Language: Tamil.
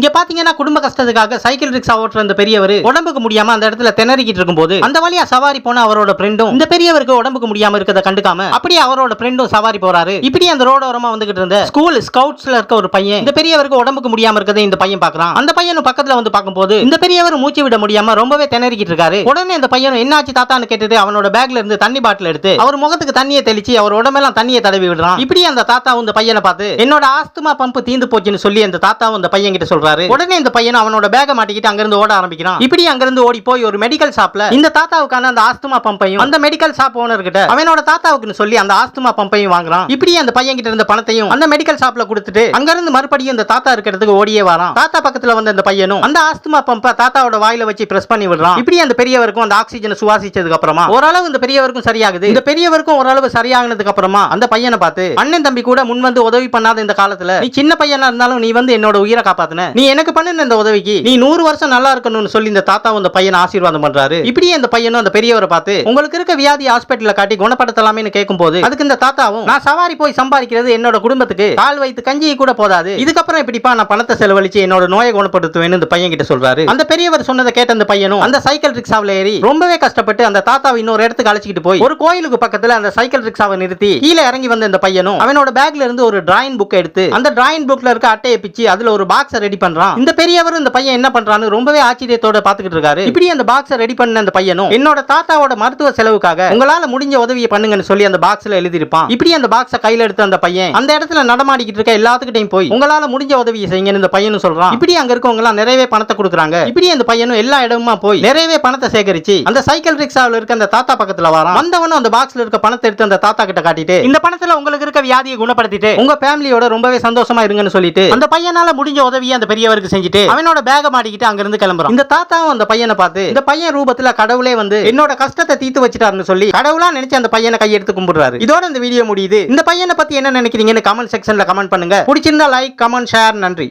இங்க பாத்தீங்கன்னா குடும்ப கஷ்டத்துக்காக சைக்கிள் ரிக்ஷா ஓட்டுற அந்த பெரியவர் உடம்புக்கு முடியாம அந்த இடத்துல திணறிக்கிட்டு இருக்கும்போது அந்த வழியா சவாரி போன அவரோட ஃப்ரெண்டும் இந்த பெரியவருக்கு உடம்புக்கு முடியாம இருக்கிறத கண்டுக்காம அப்படியே அவரோட ஃப்ரெண்டும் சவாரி போறாரு. இப்படி அந்த ரோடோரமா வந்துகிட்டு இருந்த ஸ்கூல் ஸ்கவுட்ஸ்ல இருக்க ஒரு பையன் இந்த பெரியவருக்கு உடம்புக்கு முடியாம இருக்கதை இந்த பையன் பாக்குறான். அந்த பையனும் பக்கத்துல வந்து பார்க்கும்போது இந்த பெரியவர் மூச்சு விட முடியாம ரொம்பவே திணறிக்கிட்டு இருக்காரு. உடனே இந்த பையனும் என்னாச்சு தாத்தான்னு கேட்டுட்டு அவனோட பேக்ல இருந்து தண்ணி பாட்டில் எடுத்து அவர் முகத்துக்கு தண்ணியை தெளிச்சு அவர் உடம்பெல்லாம் தண்ணியை தடவி விடுறான். இப்படி அந்த தாத்தாவும் இந்த பையனை பார்த்து என்னோட ஆஸ்துமா பம்ப் தீந்து போச்சுன்னு சொல்லி அந்த தாத்தாவும் இந்த பையன் கிட்ட சொல்றாரு. உடனே இந்த பையன் அவனோட பேக மாட்டிக்கிட்டு அங்கிருந்து ஓட ஆரம்பிக்கிறான். இப்படி அங்கிருந்து ஓடி போய் ஒரு மெடிக்கல் ஷாப்ல இந்த தாத்தாவுக்கான அந்த ஆஸ்துமா பம்பையும் அந்த மெடிக்கல் ஷாப் ஓனர் கிட்ட அவனோட தாத்தாவுக்குன்னு சொல்லி அந்த ஆஸ்துமா பம்பையும் வாங்குறான். இப்படி அந்த பையன் கிட்ட இருந்த பணத்தையும் அந்த மெடிக்கல் ஷாப்ல கொடுத்துட்டு அங்கிருந்து மறுபடியும் இந்த தாத்தா இருக்கிறதுக்கு ஓடியே வரான். தாத்தா பக்கத்துல வந்த இந்த பையனும் அந்த ஆஸ்துமா பம்பை தாத்தாவோட வாயில வச்சு பிரஸ் பண்ணி விடுறான். இப்படி அந்த பெரியவருக்கும் அந்த ஆக்சிஜனை சுவாசிச்சதுக்கு அப்புறமா ஓரளவு இந்த பெரியவருக்கும் சரியாகுது. இந்த பெரியவருக்கும் ஓரளவு சரியாகினதுக்கு அப்புறமா அந்த பையனை பார்த்து அண்ணன் தம்பி கூட முன் வந்து உதவி பண்ணாத இந்த காலத்துல நீ சின்ன பையனா இருந்தாலும் நீ வந்து என்னோட உயிரை காப்பாத்துன. நீ நீ எனக்கு பண்ணுன இந்த உதவிக்கு. நீ நூறு வருஷம் நல்லா இருக்கணும்னு சொல்லி இந்த தாத்தாவும் இந்த பையனை ஆசீர்வாதம் பண்றாரு. இப்படியே இந்த பையனும் அந்த பெரியவரை பார்த்து உங்களுக்கு இருக்க வியாதி ஹாஸ்பிட்டல்ல காட்டி குணப்படுத்தலாமேன்னு கேட்கும்போது அதுக்கு இந்த தாத்தாவும் நான் சவாரி போய் சம்பாதிக்கிறது என்னோட குடும்பத்துக்கு கால் வைத்து கஞ்சியை கூட போதாது. இதுக்கப்புறம் இப்படிப்பா நான் பணத்தை செலவழிச்சு என்னோட நோயை குணப்படுத்துவேன்னு இந்த பையன் கிட்ட சொல்றாரு. அந்த பெரியவர் சொன்னதை கேட்ட அந்த பையனும் அந்த சைக்கிள் ரிக்ஷாவில் ஏறி ரொம்பவே கஷ்டப்பட்டு அந்த தாத்தாவை இன்னொரு இடத்துக்கு அழைச்சிக்கிட்டு போய் ஒரு கோயிலுக்கு பக்கத்துல அந்த சைக்கிள் ரிக்ஷாவை நிறுத்தி கீழே இறங்கி வந்த இந்த பையனும் அவனோட பேக்ல இருந்து ஒரு டிராயிங் புக் எடுத்து அந்த டிராயிங் புக்ல இருக்க அட்டையை பிச்சு அதுல ஒரு பாக்ஸை ரெடி பண்றான். இந்த பெரியவர் இந்த பையன் என்ன பண்றான்னு ரொம்பவே ஆச்சரியத்தோட பாத்துக்கிட்டு இருக்காரு. இப்படி அந்த பாக்ஸை ரெடி பண்ண அந்த பையனும் என்னோட தாத்தாவோட மருத்துவ செலவுக்காக உங்களால முடிஞ்ச உதவியை பண்ணுங்கன்னு சொல்லி அந்த பாக்ஸ்ல எழுதியிருப்பான். இப்படி அந்த பாக்ஸை கையில எடுத்து அந்த பையன் அந்த இடத்துல நடமாடிக்கிட்டு இருக்க எல்லாத்துக்கிட்டையும் போய் உங்களால முடிஞ்ச உதவியை செய்யுங்கன்னு இந்த பையனும் சொல்றான். இப்படி அங்க இருக்கவங்க எல்லாம் நிறையவே பணத்தை கொடுக்குறாங்க. இப்படி அந்த பையனும் எல்லா இடமுமா போய் நிறையவே பணத்தை சேகரிச்சு அந்த சைக்கிள் ரிக்ஷாவில் இருக்க அந்த தாத்தா பக்கத்துல வரான். வந்தவனும் அந்த பாக்ஸ்ல இருக்க பணத்தை எடுத்து அந்த தாத்தா கிட்ட காட்டிட்டு இந்த பணத்துல உங்களுக்கு இருக்க வியாதியை குணப்படுத்திட்டு உங்க ஃபேமிலியோட ரொம்பவே சந்தோஷமா இருங்கன்னு சொல்லிட்டு அந்த பையனால முடிஞ்ச உதவியை அந்த பெரியவருக்கு செஞ்சுட்டு அவனோட பேக மாட்டிக்கிட்டு அங்கிருந்து கிளம்புறான். இந்த தாத்தாவும் அந்த பையனை பார்த்து இந்த பையன் ரூபத்துல கடவுளே வந்து என்னோட கஷ்டத்தை தீர்த்து வச்சுட்டாருன்னு சொல்லி கடவுளா நினைச்சு அந்த பையனை கையெடுத்து கும்பிடுறாரு. இதோட இந்த வீடியோ முடியுது. இந்த பையனை பத்தி என்ன நினைக்கிறீங்கன்னு கமெண்ட் செக்ஷன்ல கமெண்ட் பண்ணுங்க. பிடிச்சிருந்தா லைக் கமெண்ட் ஷேர் நன்றி.